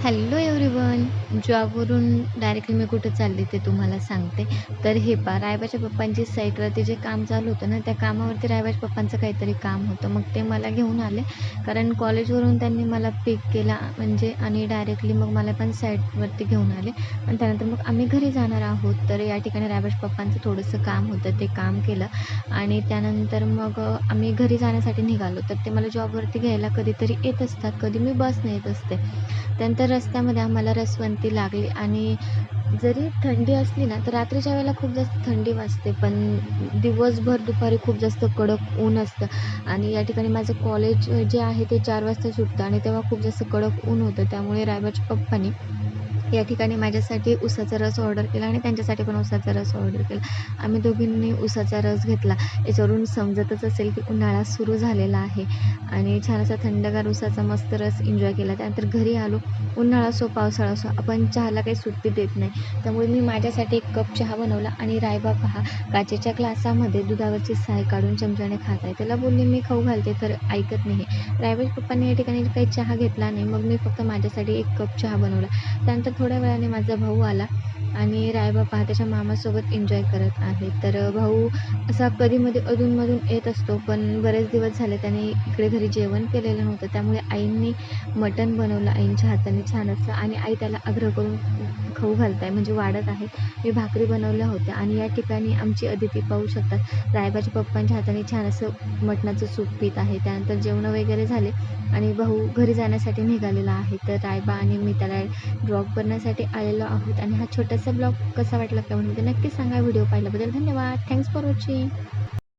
Hello everyone जॉबवरून directly मी कुठं चालली ते तुम्हाला सांगते. तर हे पा रायबाच्या पप्पांची साईटवरती जे काम चालू होतं ना त्या कामावरती रायबाच्या पप्पांचं काहीतरी काम होतं. मग ते मला घेऊन आले. कारण कॉलेजवरून त्यांनी मला पिक केला म्हणजे आणि डायरेक्टली मग मला पण साईटवरती घेऊन आले. आणि त्यानंतर मग आम्ही घरी जाणार आहोत. तर या ठिकाणी रायबाच्या पप्पांचं थोडंसं काम होतं ते काम केलं. आणि त्यानंतर मग आम्ही घरी जाण्यासाठी निघालो. तर ते मला जॉबवरती घ्यायला कधीतरी येत असतात. कधी मी बसने येत असते. त्यानंतर रस्त्यामध्ये आम्हाला रसवंती लागली आणि जरी थंडी असली ना तर रात्रीच्या वेळेला खूप जास्त थंडी वाजते. पण दिवसभर दुपारी खूप जास्त कडक ऊन असतं. आणि या ठिकाणी माझं कॉलेज जे आहे ते चार वाजता सुटतं आणि तेव्हा खूप जास्त कडक ऊन होतं. त्यामुळे रायबाच्या पप्पानी या ठिकाणी माझ्यासाठी उसाचा रस ऑर्डर केला आणि त्यांच्यासाठी पण उसाचा रस ऑर्डर केला. आम्ही दोघींनी उसाचा रस घेतला. याच्यावरून समजतच असेल की उन्हाळा सुरू झालेला आहे. आणि छान असा थंडगार उसाचा मस्त रस एन्जॉय केला. त्यानंतर घरी आलो. उन्हाळा असो पावसाळा असो आपण चहाला काही सुट्टी देत नाही. त्यामुळे मी माझ्यासाठी एक कप चहा बनवला आणि रायबा पहा काचेच्या ग्लासामध्ये दुधावरची साय काढून चमच्याने खात आहे. त्याला बोलली मी खाऊ घालते तर ऐकत नाही. रायबाच्या पप्पांनी या ठिकाणी काही चहा घेतला नाही. मग मी फक्त माझ्यासाठी एक कप चहा बनवला. त्यानंतर थोड्या वेळाने माझा भाऊ आला. आणि रायबा पहा त्याच्या मामासोबत एन्जॉय करत आहे तर भाऊ असा कधीमध्ये अधूनमधून येत असतो पण बरेच दिवस झाले त्याने इकडे घरी जेवण केलेलं नव्हतं. त्यामुळे आईंनी मटण बनवलं आईंच्या हाताने छान असं. आणि आई त्याला आग्रह करून खाऊ घालत आहे म्हणजे वाढत आहे. मी भाकरी बनवल्या होत्या आणि या ठिकाणी आमची अदिती पाहू शकतात. रायबाच्या पप्पांच्या हाताने छान असं मटणाचं सूप पित आहे. त्यानंतर जेवणं वगैरे झाले आणि भाऊ घरी जाण्यासाठी निघालेला आहे. तर रायबा आणि मी त्याला ड्रॉप करण्यासाठी आलेलो आहोत आणि हा छोटा छोटासा ब्लॉग कसा वाटला कमेंटमध्ये नक्की सांगा. व्हिडिओ पाहिल्याबद्दल धन्यवाद. Thanks for watching